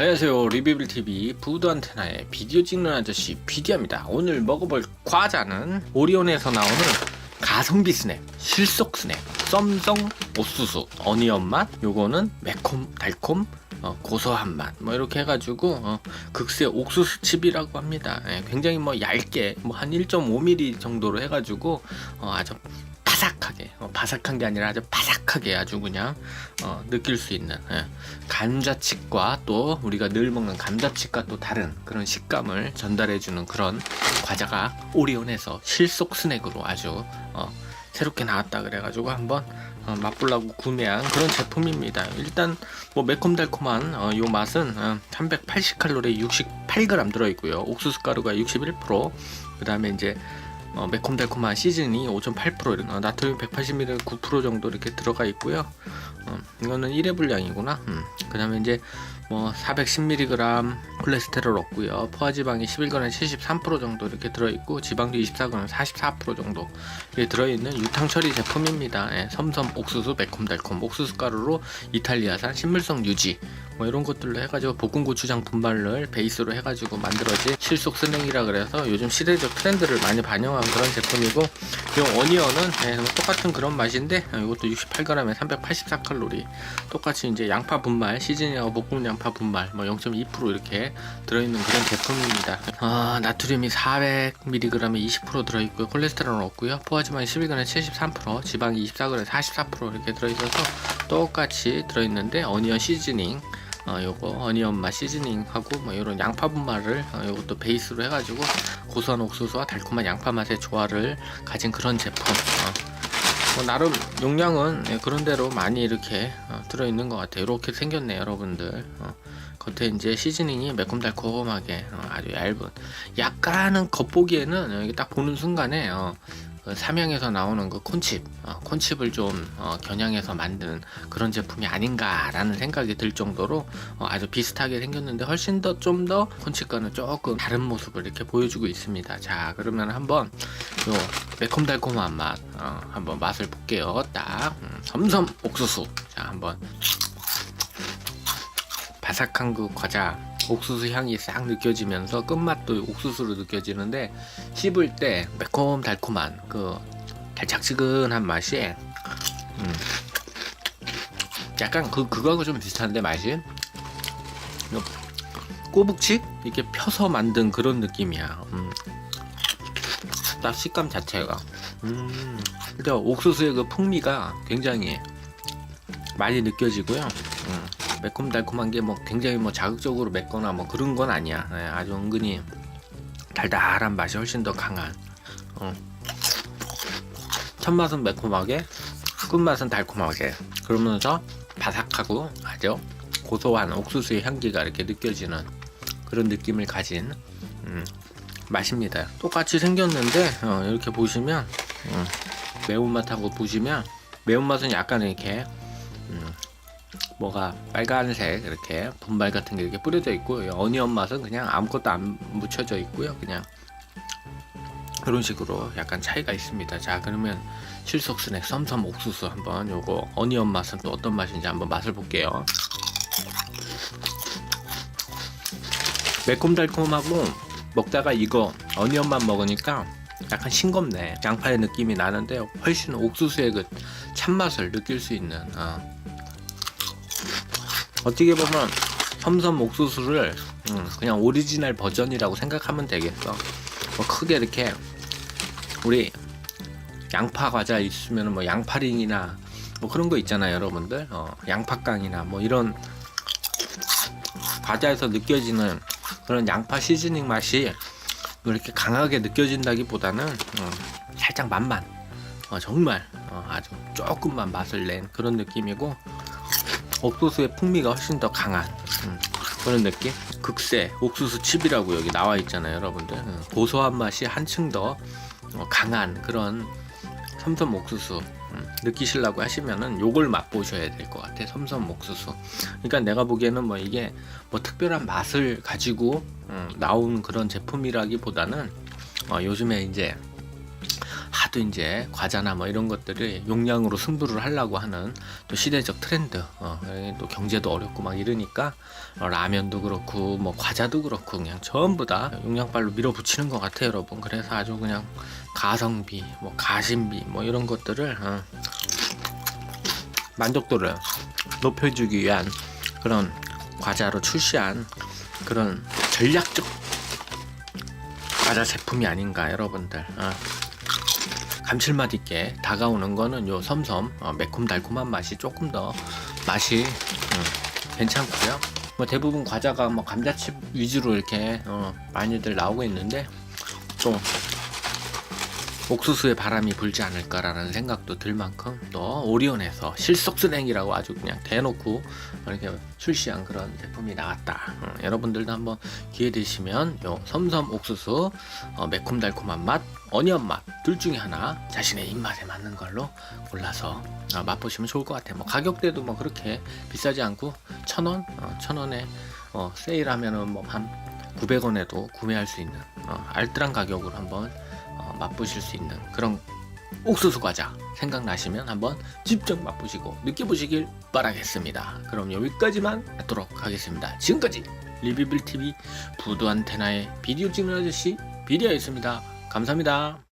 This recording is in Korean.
안녕하세요. 리뷰빌TV 푸드 안테나의 비디오 찍는 아저씨 비디입니다. 오늘 먹어볼 과자는 오리온에서 나오는 가성비 스낵 실속 스낵 썸성 옥수수 어니언 맛 요거는 매콤 달콤 어, 고소한 맛 뭐 이렇게 해가지고 어, 극세 옥수수 칩이라고 합니다. 예, 굉장히 뭐 얇게 뭐 한 1.5mm 정도로 해가지고 어, 아주 바삭하게 어, 바삭한 게 아니라 아주 바삭하게 아주 그냥 어, 느낄 수 있는 예. 감자칩과 또 우리가 늘 먹는 감자칩과 또 다른 그런 식감을 전달해주는 그런 과자가 오리온에서 실속 스낵으로 아주 어, 새롭게 나왔다 그래가지고 한번 어, 맛보려고 구매한 그런 제품입니다. 일단 뭐 매콤달콤한 어, 요 맛은 어, 380칼로리 68g 들어있고요. 옥수수 가루가 61%, 그 다음에 이제 어, 매콤달콤한 시즈닝이 5.8% 이런 어, 나트륨 180ml 9% 정도 이렇게 들어가 있고요. 어, 이거는 1회 분량이구나. 음. 그 다음에 이제 뭐 410mg 콜레스테롤 없고요. 포화지방이 11g 73% 정도 이렇게 들어있고 지방도 24g 44% 정도 이게 들어있는 유탕 처리 제품입니다. 예, 섬섬 옥수수 매콤달콤 옥수수 가루로 이탈리아산 신물성 유지 뭐 이런 것들로 해가지고 볶은 고추장 분말을 베이스로 해가지고 만들어진 실속 스낵이라 그래서 요즘 시대적 트렌드를 많이 반영한 그런 제품이고 이 어니언은 예, 뭐 똑같은 그런 맛인데 어, 이것도 68g에 384칼로리 똑같이 이제 양파 분말 시즈닝하고 볶음 양파 분말 뭐 0.2% 이렇게 들어있는 그런 제품입니다. 아, 나트륨이 400mg에 20% 들어있고요. 콜레스테롤은 없고요. 포화지방이 11g에 73%, 지방이 24g에 44% 이렇게 들어있어서 똑같이 들어있는데 어니언 시즈닝 어, 요거 어니언 맛 시즈닝하고 뭐 이런 양파 분말을 어, 요것도 베이스로 해가지고 고소한 옥수수와 달콤한 양파 맛의 조화를 가진 그런 제품. 어. 뭐 나름 용량은 예, 그런대로 많이 이렇게 어, 들어있는 것 같아요. 이렇게 생겼네 요 여러분들. 어, 겉에 이제 시즈닝이 매콤달콤하게 어, 아주 얇은. 약간은 겉보기에는 여기 딱 보는 순간에 어, 그 삼양에서 나오는 그 콘칩, 어, 콘칩을 좀 어, 겨냥해서 만든 그런 제품이 아닌가라는 생각이 들 정도로 어, 아주 비슷하게 생겼는데 훨씬 더 좀 더 콘칩과는 조금 다른 모습을 이렇게 보여주고 있습니다. 자, 그러면 한번 요 매콤달콤한 맛 어, 한번 맛을 볼게요. 딱 음, 섬섬 옥수수. 자, 한번 바삭한 그 과자 옥수수 향이 싹 느껴지면서 끝맛도 옥수수로 느껴지는데 씹을 때 매콤 달콤한 그 달짝지근한 맛이 음, 약간 그 그거하고 좀 비슷한데 맛이 꼬북칩 이렇게 펴서 만든 그런 느낌이야. 음. 딱 식감 자체가 음, 근데 옥수수의 그 풍미가 굉장히 많이 느껴지고요. 음. 매콤달콤한 게 뭐 굉장히 뭐 자극적으로 맵거나 뭐 그런 건 아니야. 예, 아주 은근히 달달한 맛이 훨씬 더 강한. 어. 첫 맛은 매콤하게, 끝맛은 달콤하게. 그러면서 바삭하고 아주 고소한 옥수수의 향기가 이렇게 느껴지는 그런 느낌을 가진 음, 맛입니다. 똑같이 생겼는데 어, 이렇게 보시면 음, 매운맛하고 보시면 매운맛은 약간 이렇게 음, 뭐가 빨간색 이렇게 분말 같은 게 이렇게 뿌려져 있고 어니언 맛은 그냥 아무것도 안 묻혀져 있고요. 그냥 그런 식으로 약간 차이가 있습니다. 자 그러면 실속 스낵 썸섬 옥수수 한번 요거 어니언 맛은 또 어떤 맛인지 한번 맛을 볼게요. 매콤달콤하고 먹다가 이거 어니언만 먹으니까 약간 싱겁네. 양파의 느낌이 나는데 훨씬 옥수수의 그 참맛을 느낄 수 있는 어. 어떻게 보면 섬섬 옥수수를 음, 그냥 오리지널 버전이라고 생각하면 되겠어. 뭐 크게 이렇게 우리 양파 과자 있으면 뭐 양파링이나 뭐 그런 거 있잖아요, 여러분들. 어, 양파깡이나 뭐 이런 과자에서 느껴지는 그런 양파 시즈닝 맛이 뭐 이렇게 강하게 느껴진다기보다는 어, 살짝 맛만 어, 정말 어, 아주 조금만 맛을 낸 그런 느낌이고 옥수수의 풍미가 훨씬 더 강한 음, 그런 느낌? 극세 옥수수 칩이라고 여기 나와 있잖아요, 여러분들. 음, 고소한 맛이 한층 더 어, 강한 그런 섬섬 옥수수 음, 느끼시려고 하시면은 요걸 맛보셔야 될 것 같아. 섬섬 옥수수. 그러니까 내가 보기에는 뭐 이게 뭐 특별한 맛을 가지고 음, 나온 그런 제품이라기보다는 어, 요즘에 이제 하도 이제 과자나 뭐 이런 것들이 용량으로 승부를 하려고 하는 또 시대적 트렌드. 어, 또 경제도 어렵고 막 이러니까 어, 라면도 그렇고 뭐 과자도 그렇고 그냥 전부 다 용량빨로 밀어붙이는 것 같아요 여러분. 그래서 아주 그냥 가성비 뭐 가심비 뭐 이런 것들을 어, 만족도를 높여주기 위한 그런 과자로 출시한 그런 전략적 과자 제품이 아닌가 여러분들. 어. 감칠맛 있게 다가오는 거는 요 섬섬 어, 매콤달콤한 맛이 조금 더 맛이 음, 괜찮고요. 뭐 대부분 과자가 뭐 감자칩 위주로 이렇게 어, 많이들 나오고 있는데 또 옥수수에 바람이 불지 않을까라는 생각도 들 만큼 또 오리온에서 실속스낵이라고 아주 그냥 대놓고 이렇게 출시한 그런 제품이 나왔다. 어, 여러분들도 한번 기회 되시면 요 섬섬 옥수수 어, 매콤달콤한 맛, 어니언 맛 둘 중에 하나 자신의 입맛에 맞는 걸로 골라서 어, 맛보시면 좋을 것 같아요. 뭐 가격대도 뭐 그렇게 비싸지 않고 천 원, 어, 천 원에 어, 세일하면은 뭐한 900원에도 구매할 수 있는 어, 알뜰한 가격으로 한번 어, 맛보실 수 있는 그런 옥수수 과자 생각나시면 한번 직접 맛보시고 느껴보시길 바라겠습니다. 그럼 여기까지만 하도록 하겠습니다. 지금까지 리뷰빌 TV 부두 안테나의 비디오 찍는 아저씨 비디오였습니다. 감사합니다.